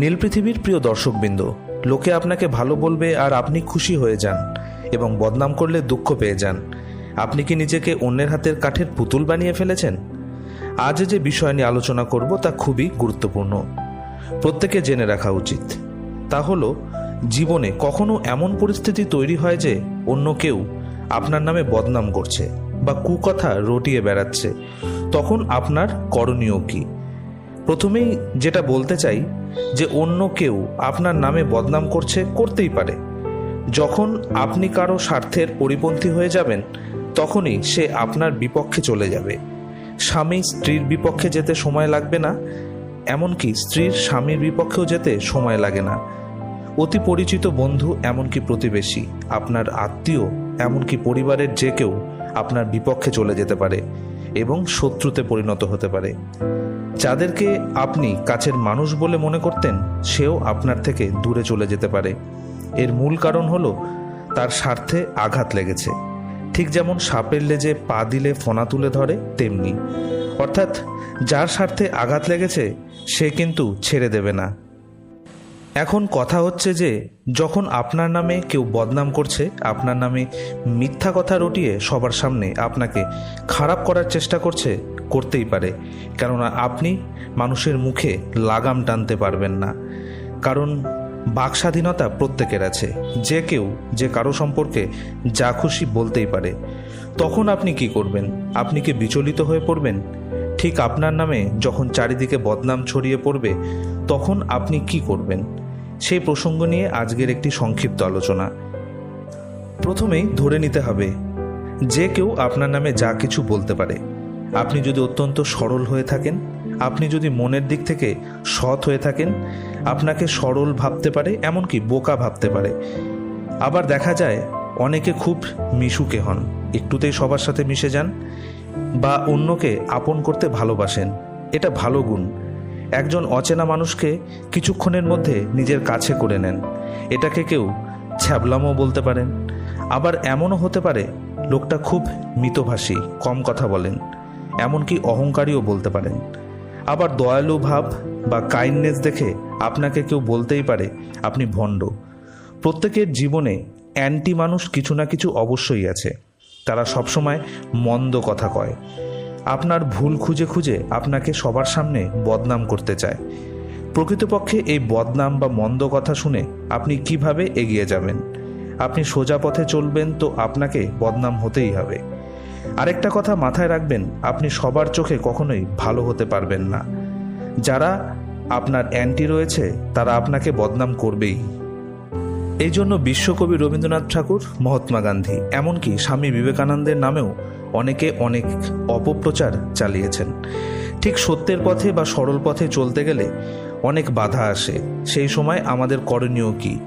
নীল পৃথিবীর প্রিয় দর্শকবৃন্দ, লোকে আপনাকে ভালো বলবে আর আপনি খুশি হয়ে যান এবং বদনাম করলে দুঃখ পেয়ে যান। আপনি কি নিজেকে অন্যের হাতের কাঠের পুতুল বানিয়ে ফেলেছেন? আজ যে বিষয় নিয়ে আলোচনা করব তা খুবই গুরুত্বপূর্ণ। প্রত্যেকে জেনে রাখা উচিত। তা হলো, জীবনে কখনো এমন পরিস্থিতি তৈরি হয় যে অন্য কেউ আপনার নামে বদনাম করছে বা কুকথা রটিয়ে বেড়াচ্ছে। তখন আপনার করণীয় কী? প্রথমেই যেটা বলতে চাই যে অন্য কেউ আপনার নামে বদনাম করছে, করতেই পারে। যখন আপনি কারও স্বার্থের পরিপন্থী হয়ে যাবেন, তখনই সে আপনার বিপক্ষে চলে যাবে। স্বামী স্ত্রীর বিপক্ষে যেতে সময় লাগবে না, এমনকি স্ত্রীর স্বামীর বিপক্ষেও যেতে সময় লাগে না। অতি পরিচিত বন্ধু এমনকি প্রতিবেশী, আপনার আত্মীয় এমনকি পরিবারের যে কেউ আপনার বিপক্ষে চলে যেতে পারে। এবং শত্রুতে পরিণত হতে পারে। যাদেরকে আপনি কাছের মানুষ বলে মনে করতেন, সেও আপনার থেকে দূরে চলে যেতে পারে। এর মূল কারণ হলো, তার স্বার্থে আঘাত লেগেছে। ঠিক যেমন সাপের লেজে পা দিলে ফোনা তুলে ধরে, তেমনি। অর্থাৎ, যার স্বার্থে আঘাত লেগেছে, সে কিন্তু ছেড়ে দেবে না। এখন কথা হচ্ছে যে, যখন আপনার নামে কেউ বদনাম করছে, আপনার নামে মিথ্যা কথা রটিয়ে সবার সামনে আপনাকে খারাপ করার চেষ্টা করছে, করতেই পারে। কেননা আপনি মানুষের মুখে লাগাম টানতে পারবেন না। কারণ বাক স্বাধীনতা প্রত্যেকের আছে। যে কেউ, যে কারও সম্পর্কে যা খুশি বলতেই পারে। তখন আপনি কি করবেন? আপনি কি বিচলিত হয়ে পড়বেন? ঠিক আপনার নামে যখন চারিদিকে বদনাম ছড়িয়ে পড়বে, তখন আপনি কি করবেন? সেই প্রসঙ্গ নিয়ে আজকের একটি সংক্ষিপ্ত আলোচনা। প্রথমেই ধরে নিতে হবে, যে কেউ আপনার নামে যা কিছু বলতে পারে। আপনি যদি অত্যন্ত সরল হয়ে থাকেন, আপনি যদি মনের দিক থেকে সৎ হয়ে থাকেন, আপনাকে সরল ভাবতে পারে, এমনকি বোকা ভাবতে পারে। আবার দেখা যায়, অনেকে খুব মিশুকে হন। একটুতেই সবার সাথে মিশে যান। বা অন্যকে আপন করতে ভালোবাসেন, এটা ভালো গুণ। একজন অচেনা মানুষকে কিছুক্ষণের মধ্যে নিজের কাছে করে নেন। এটাকে কেউ ছ্যাবলামও বলতে পারেন। আবার এমনও হতে পারে, লোকটা খুব মিতভাষী, কম কথা বলেন, এমনকি অহংকারীও বলতে পারেন। আবার দয়ালু ভাব বা কাইন্ডনেস দেখে আপনাকে কেউ বলতেই পারে, আপনি ভণ্ড। প্রত্যেকের জীবনে অ্যান্টি মানুষ কিছু না কিছু অবশ্যই আছে। তারা সবসময় মন্দ কথা কয়। আপনার ভুল খুঁজে খুঁজে আপনাকে সবার সামনে বদনাম করতে চায়। প্রকৃতপক্ষে এই বদনাম বা মন্দ কথা শুনে আপনি কীভাবে এগিয়ে যাবেন? আপনি সোজা পথে চলবেন তো আপনাকে বদনাম হতেই হবে। আরেকটা কথা মাথায় রাখবেন, আপনি সবার চোখে কখনোই ভালো হতে পারবেন না। যারা আপনার অ্যান্টি রয়েছে, তারা আপনাকে বদনাম করবেই। এই জন্য বিশ্বকবি রবীন্দ্রনাথ ঠাকুর, মহাত্মা গান্ধী, এমনকি স্বামী বিবেকানন্দের নামেও অনেকে অনেক অপপ্রচার চালিয়েছেন। ঠিক সত্যের পথে বা সরল পথে চলতে গেলে অনেক বাধা আসে। সেই সময় আমাদের করণীয় কি?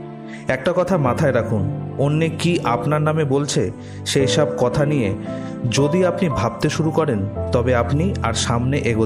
একটা কথা মাথায় রাখুন, অন্যে কি আপনার নামে বলছে সেই সব কথা নিয়ে যদি আপনি ভাবতে শুরু করেন, তবে আপনি আর সামনে এগো